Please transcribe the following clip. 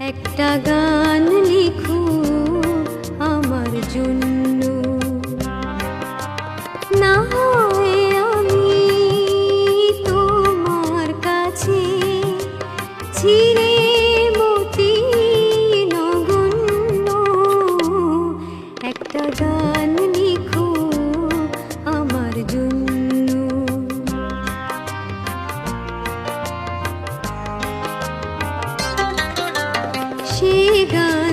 একটা গান লিখো আমার জন্য। না হয় আমি তোমার কাছে ছিঁড়ে মতি নগণ্য। একটা গান সে গান